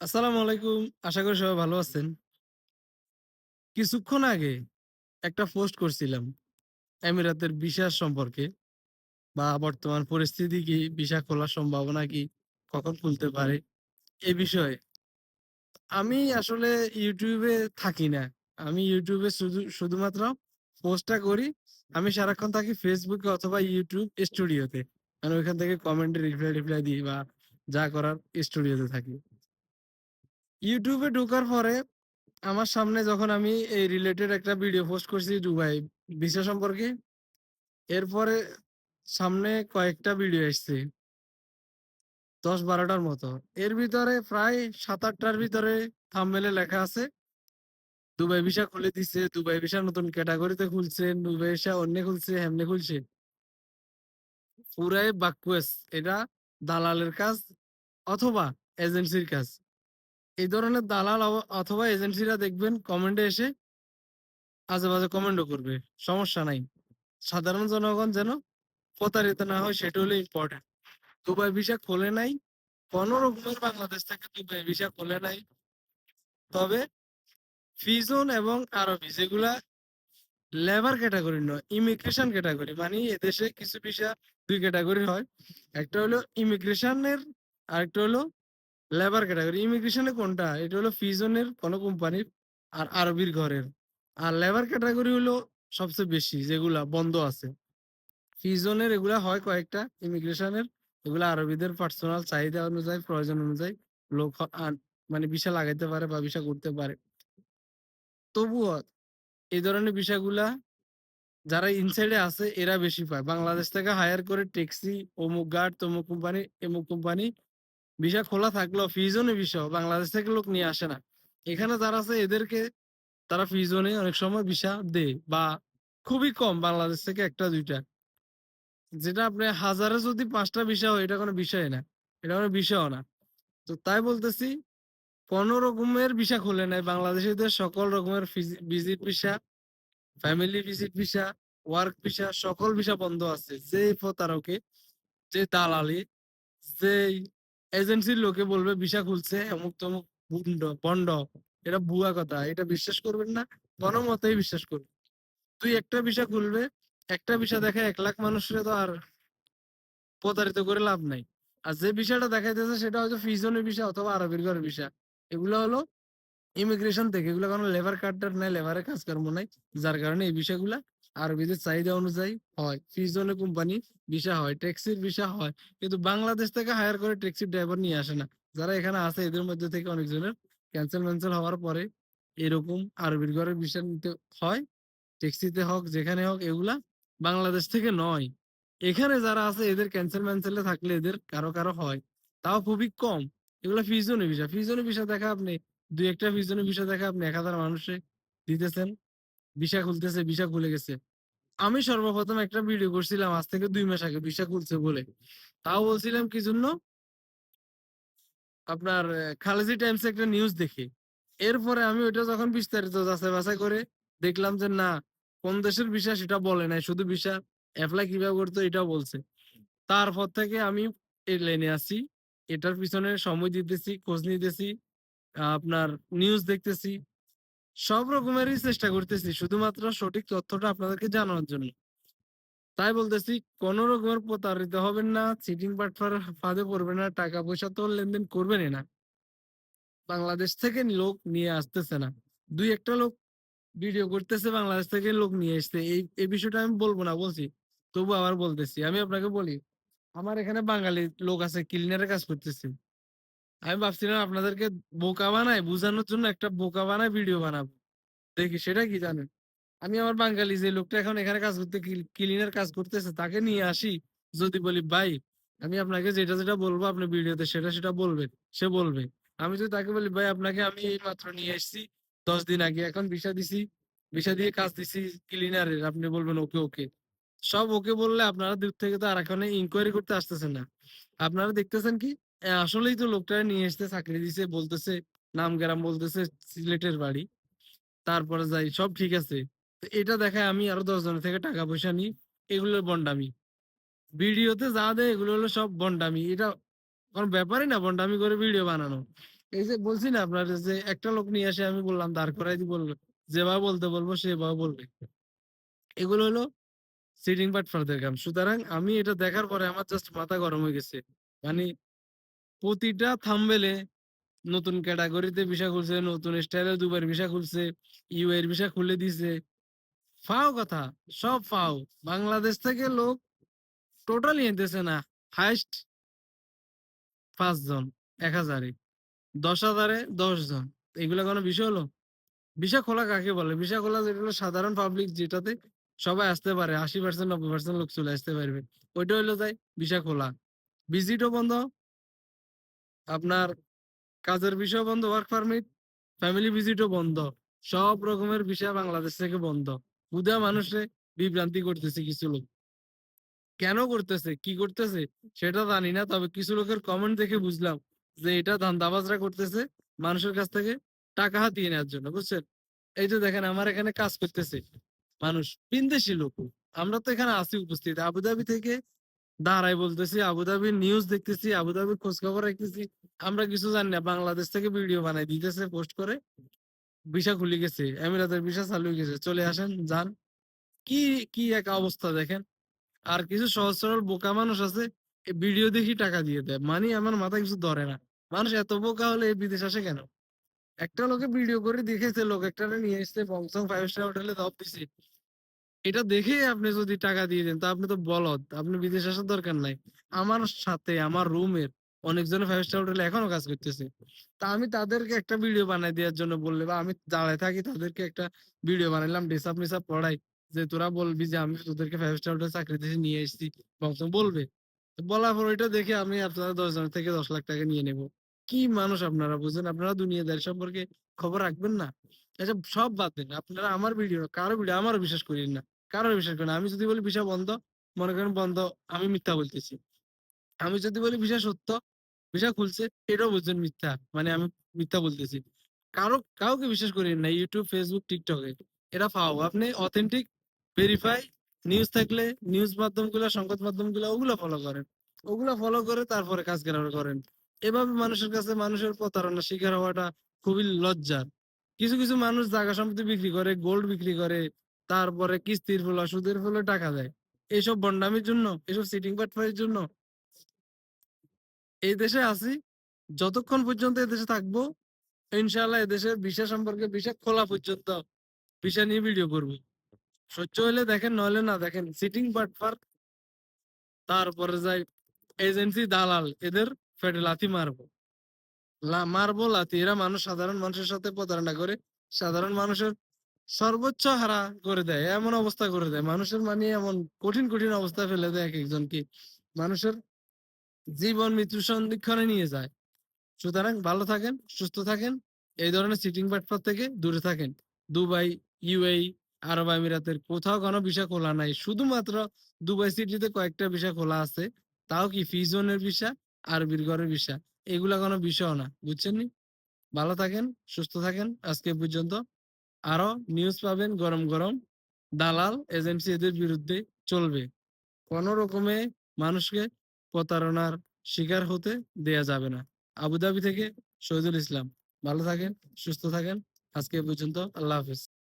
আসসালামু আলাইকুম। আশা করি সবাই ভালো আছেন। কিছুক্ষণ আগে একটা পোস্ট করছিলাম এমিরাতের ভিসা সম্পর্কে বা বর্তমান পরিস্থিতি কি, ভিসা খোলার সম্ভাবনা কি, কখন খুলতে পারে এ বিষয়ে। আমি আসলে ইউটিউবে থাকি না। আমি ইউটিউবে শুধু শুধুমাত্র পোস্টটা করি। আমি সারাক্ষণ থাকি এ অথবা ইউটিউব স্টুডিওতে। মানে ওইখান থেকে কমেন্টে রিপ্লাই-টিপ্লাই দিই বা যা করার স্টুডিওতে থাকি। এ ঢোকার পরে আমার সামনে যখন আমি এই রিলেটেড একটা ভিডিও পোস্ট করছি দুবাই ভিসা সম্পর্কে। এরপরে সামনে কয়েকটা ভিডিও এসছে। দশ বারোটার মতো। এর ভিতরে প্রায় সাত আটটার ভিতরে থাম্বনেল এ লেখা আছে দুবাই ভিসা খুলে দিছে, দুবাই ভিসা নতুন ক্যাটাগরিতে খুলছে, দুবাই ভিসা অন্য খুলছে, হেমনে খুলছে। পুরাই বাকওয়াস। এটা দালালের কাজ অথবা এজেন্সির কাজ। এই ধরনের দালাল অথবা এজেন্সিরা দেখবেন কমেন্টে এসে আজে-বাজে কমেন্টও করবে। সমস্যা নাই। সাধারণ জনগণ যেন প্রতারিত না হয় সেটা হলো ইম্পোর্টেন্ট। দুবাই ভিসা খোলে নাই। কোন রকমের বাংলাদেশ থেকে দুবাই ভিসা খোলে নাই। তবে ফিজন এবং আরবি যেগুলা লেবার ক্যাটাগরি নয়, ইমিগ্রেশন ক্যাটাগরি মানে এদেশে কিছু ভিসা দুই ক্যাটাগরি হয়। একটা হলো ইমিগ্রেশনের আরেকটা হলো লেবার ক্যাটেগরি। ইমিগ্রেশনে কোনটা? এটা হলো ফিজনের কোন কোম্পানির আর আরবির ঘরের। আর লেবার ক্যাটাগরি হলো সবচেয়ে বেশি যেগুলা বন্ধ আছে। ফিজনের এগুলা হয় কয়েকটা, ইমিগ্রেশনের এগুলা আরবিদের পার্সোনাল চাহিদা অনুযায়ী, প্রয়োজন অনুযায়ী লোক মানে ভিসা লাগাইতে পারে বা ভিসা করতে পারে। তবুও এই ধরনের বিষয়গুলা যারা ইনসাইড আছে এরা বেশি পায়। বাংলাদেশ থেকে হায়ার করে ট্যাক্সি, অমুক গার্ড, তমুক কোম্পানি, এমুক কোম্পানি ভিসা খোলা থাকলেও ফিজনে ভিসা বাংলাদেশ থেকে লোক নিয়ে আসে না। এখানে যারা আছে এদেরকে তারা ফিজনে অনেক সময় ভিসা দেয় বা খুবই কম বাংলাদেশ থেকে একটা দুইটা যেটা আপনি হাজারে যদি পাঁচটা বিষয় হয় এটা কোনো বিষয় না। এটা কোনো বিষয়ও না। তো তাই বলতেছি কোন রকমের ভিসা খোলে নাই। বাংলাদেশীদের সকল রকমের visit visa, family visit visa, work visa সকল ভিসা বন্ধ আছে। যেই প্রতারকে, যে দালালি, যেই এজেন্সির লোকে বলবে ভিসা খুলছে অমুক-তমুক ভুন্ড ভন্ড। এটা ভুয়া কথা। এটা বিশ্বাস করবেন না। কোনমতেই বিশ্বাস করবেন। ২-১ টা ভিসা খুলবে। একটা ভিসা দেখায় ১ লাখ মানুষরে তো আর প্রতারিত করে লাভ নাই। আর যে ভিসাটা দেখাইতেছে সেটা হয়তো ফিজনের ভিসা অথবা আরবির ঘরের ভিসা। এগুলা হলো ইমিগ্রেশন থেকে। এগুলা কোন লেবার কার্ড-টার্ড নাই, লেবারের কাজকর্ম নাই। যার কারণে এই বিষয়গুলা আরবিদের চাহিদা অনুযায়ী হয়। ফিজনের কোম্পানি ভিসা হয়, ট্যাক্সির ভিসা হয়। কিন্তু বাংলাদেশ থেকে হায়ার করে ট্যাক্সির ড্রাইভার নিয়ে আসে না। যারা এখানে আছে এদের মধ্যে থেকে অনেকজনের ক্যানসেল-ম্যানসেল হওয়ার পরে এরকম আরবির ঘরের ভিসা নিতে হয়। ট্যাক্সিতে হোক, যেখানে হোক এগুলা বাংলাদেশ থেকে নয়। এখানে যারা আছে এদের ক্যানসেল-ম্যানসেল এ থাকলে এদের কারও, কারও হয়। তাও খুবই কম। এগুলা ফিজনের ভিসা। ফিজনের ভিসা দেখা আপনি ২-১ টা ফিজনের ভিসা দেখা আপনি ১,০০০ মানুষে দিতেছেন। ভিসা খুলতেছে, ভিসা খুলে গেছে। আমি সর্বপ্রথম একটা ভিডিও করছিলাম আজ থেকে ২ মাস আগে ভিসা খুলছে বলে। তাও বলছিলাম কি জন্য? আপনার খালেজি টাইমস একটা নিউজ দেখে। এরপরে আমি ওইটা যখন বিস্তারিত যাচাই-বাছাই করে দেখলাম যে না, কোন দেশের ভিসা সেটা বলে নাই। শুধু ভিসা অ্যাপ্লাই কীভাবে করতো এটা বলছে। তারপর থেকে আমি এই লাইনে আছি। এটার পিছনে সময় দিতেছি, খোঁজ নিতেছি, আপনার নিউজ দেখতেছি। সব রকমেরই চেষ্টা করতেছি শুধুমাত্র সঠিক তথ্যটা আপনাদেরকে জানানোর জন্য। তাই বলতেছি কোন রকমের প্রতারিত হবেন না, চিটিং বাটপারের ফাঁদে পড়বেন না, টাকা পয়সা তো লেনদেন করবেনই না। বাংলাদেশ থেকে লোক নিয়ে আসতেছে না। দুই একটা লোক ভিডিও করতেছে বাংলাদেশ থেকে লোক নিয়ে আসছে। এই, এই বিষয়টা আমি বলব না বলছি। তবু আবার বলতেছি। আমি আপনাকে বলি, আমার এখানে বাঙালি লোক আছে ক্লিনার এর কাজ করতেছে। আমি ভাবছিলাম আপনাদেরকে বোকা বানায় বুঝানোর জন্য একটা বোকা বানায় ভিডিও বানাবো। দেখি সেটা কি জানেন? আমি আমার বাঙালি যে লোকটা এখন এখানে কাজ করতে ক্লি ক্লিনার কাজ করতেছে তাকে নিয়ে আসি। যদি বলি, "ভাই আমি আপনাকে যেটা, যেটা বলব আপনি ভিডিওতে সেটা, সেটা বলবেন।" সে বলবে। আমি যদি তাকে বলি, "ভাই আপনাকে আমি এই মাত্র নিয়ে এসছি ১০ দিন আগে। এখন ভিসা দিছি। ভিসা দিয়ে কাজ দিছি ক্লিনারের।" আপনি বলবেন, "ওকে, ওকে।" সব ওকে বললে আপনারা দূর থেকে তো আর এখানে ইনকোয়ারি করতে আসতেছেন না। আপনারা দেখতেছেন কি? আসলেই তো লোকটারে নিয়ে এসছে, চাকরি দিছে, বলতেছে নাম-গ্রাম বলতেছে সিলেটের বাড়ি। তারপরে যাই সব ঠিক আছে। এটা দেখায় আমি আরও ১০ জনের থেকে টাকা পয়সা নিই। এগুলো ভন্ডামি। ভিডিওতে যা দেয় এগুলো হলো সব ভন্ডামি। এটা কোন ব্যাপারই না ভন্ডামি করে ভিডিও বানানো। এই যে বলছি না আপনার যে একটা লোক নিয়ে আসে আমি বললাম দাঁড় করাই দি বলবে যেভাবে বলতে বলব সেভাবে বলবে এগুলো হলো সিটিং বাটফারদের কাম সুতরাং আমি এটা দেখার পরে আমার জাস্ট মাথা গরম হয়ে গেছে মানে প্রতিটা থামবেলে নতুন ক্যাটাগরিতে ভিসা খুলছে, নতুন স্টাইলে দুবার ভিসা খুলছে ইউ এর ভিসা খুলে দিছে। ফাও কথা, সব ফাও। বাংলাদেশ থেকে লোক টোটালি এনতেছে না। হাইস্ট পাঁচজন, এক হাজারে। দশ হাজারে দশ জন এগুলা কোনো বিষয় হলো? ভিসা খোলা কাকে বলে? ভিসা খোলা যেগুলো সাধারণ পাবলিক যেটাতে সবাই আসতে পারে, আশি পার্সেন্ট নব্বই পার্সেন্ট লোক চলে আসতে পারবে। ওইটা হলো তাই ভিসা খোলা। ভিজিটও বন্ধ। আপনার কাজের বিষয় বন্ধ ওয়ার্ক পারমিট ফ্যামিলি ভিজিটও বন্ধ। সব রকমের বিষয় বাংলাদেশ থেকে বন্ধ। বুধা মানুষে বিভ্রান্তি করতেছে কিছু লোক। কেন করতেছে? কি করতেছে? সেটা জানি না, তবে কিছু লোকের কমেন্ট দেখে বুঝলাম যে এটা ধান্দাবাজরা করতেছে মানুষের কাছ থেকে টাকা হাতিয়ে নেওয়ার জন্য, বুঝছেন? এই যে দেখেন, আমার এখানে কাজ করতেছে মানুষ বিদেশি লোক। আমরা তো এখানে আছি উপস্থিত। আবুধাবি থেকে দাঁড়াই বলতেছি, আবুধাবির নিউজ দেখতেছি, আবুধাবির খোঁজ খবর রাখতেছি। আমরা কিছু জানি না, বাংলাদেশ থেকে ভিডিও বানাই দিতেছে পোস্ট করে। ভিসা খুলে গেছে, আমিরাতের ভিসা চালু হয়ে গেছে। চলে আসেন, যান। কি কি এক অবস্থা দেখেন। আর কিছু সহজ সরল বোকা মানুষ আছে ভিডিও দেখি টাকা দিয়ে দেয়। মানে আমার মাথায় কিছু ধরে না। মানুষ এত বোকা হলে বিদেশ আসে কেন? একটা লোকে ভিডিও করে দেখেছে লোক একটা নিয়ে এসছে বংসং ফাইভ স্টার হোটেলে দপ দিছে। এটা দেখে আপনি যদি টাকা দিয়ে দেন, তা আপনি তো বলদ। আপনি বিদেশ আসার দরকার নাই। আমার সাথে, আমার রুমের অনেকজন ফাইভ স্টার হোটেলে এখনও কাজ করতেছে। তা আমি তাদেরকে একটা ভিডিও বানাই দেওয়ার জন্য বললে, বা আমি দাঁড়ায় থাকি তাদেরকে একটা ভিডিও বানাইলাম ডিসাপ মিসাপ পড়াই। যে তোরা বলবি যে আমি তোদেরকে ফাইভ স্টার হোটেল চাকরি দিয়ে নিয়ে এসেছি। বংসং বলবে। বলার পর ওইটা দেখে আমি আপনারা দশ জন থেকে দশ লাখ টাকা নিয়ে নেব। কি মানুষ আপনারা বুঝেন আপনারা দুনিয়াদারি সম্পর্কে খবর রাখবেন না। এসব সব বাদ দেন। আপনারা আমার ভিডিও কারও ভিডিও আমারও বিশ্বাস করেন না। কারও বিশ্বাস করেন। আমি যদি বলি ভিসা বন্ধ, মনে করেন বন্ধ, আমি মিথ্যা বলতেছি। আমি যদি বলি ভিসা সত্য, ভিসা খুলছে, এটাও বুঝছেন মিথ্যা। মানে আমি মিথ্যা বলতেছি। কারও, কাউকে বিশ্বাস করেন না ইউটিউব ফেসবুক টিকটকে এটা পাও আপনি অথেন্টিক ভেরিফাই নিউজ থাকলে নিউজ মাধ্যমগুলো, সংবাদ মাধ্যমগুলো, ওগুলো ফলো করেন। ওগুলো ফলো করে তারপরে কাজ করা করেন। এভাবে মানুষের কাছে মানুষের প্রতারণা শিকার হওয়াটা খুবই লজ্জার। কিছু কিছু মানুষ জায়গা সম্পত্তি বিক্রি করে গোল্ড বিক্রি করে, তারপরে কিস্তির ফলে, সুদের ফলে টাকা দেয়। এইসব বন্ডামির জন্য, এসব সিটিং পাটফাইয়ের জন্য এই দেশে আছি। যতক্ষণ পর্যন্ত এই দেশে থাকব, ইনশাআল্লাহ এদেশের ভিসা সম্পর্কে, ভিসা খোলা পর্যন্ত ভিসা নিয়ে ভিডিও করব। সহ্য হলে দেখেন, নইলে না দেখেন সিটিং বাটফার তারপরে যাই এজেন্সি দালাল, এদের ফেটে লাথি মারবো। মারবো লাথি। এরা মানুষ, সাধারণ মানুষের সাথে প্রতারণা করে, সাধারণ মানুষের সর্বোচ্চ হারা করে দেয়, এমন অবস্থা করে দেয়। মানুষের মানে এমন কঠিন কঠিন অবস্থা ফেলে দেয় এক একজনকে। মানুষের জীবন, মৃত্যু সন্ধিক্ষণে নিয়ে যায়। সুতরাং ভালো থাকেন, সুস্থ থাকেন। এই ধরনের সিটিং বাটপার থেকে দূরে থাকেন। দুবাই ইউএই আরব আমিরাতের কোথাও কোনো ভিসা খোলা নাই। শুধুমাত্র দুবাই সিটিতে কয়েকটা ভিসা খোলা আছে। তাও কি ফি জোনের ভিসা আর বীরগড়ের ভিসা এগুলা কোনো বিষয় না, বুঝছেন নি? ভালো থাকেন, সুস্থ থাকেন। আজকে পর্যন্ত আরও নিউজ পাবেন গরম গরম। দালাল এজেন্সি এদের বিরুদ্ধে চলবে। কোন রকমে মানুষকে প্রতারণার শিকার হতে দেয়া যাবে না। আবুধাবি থেকে শহীদুল ইসলাম। ভালো থাকেন, সুস্থ থাকেন। আজকে পর্যন্ত। আল্লাহ হাফেজ।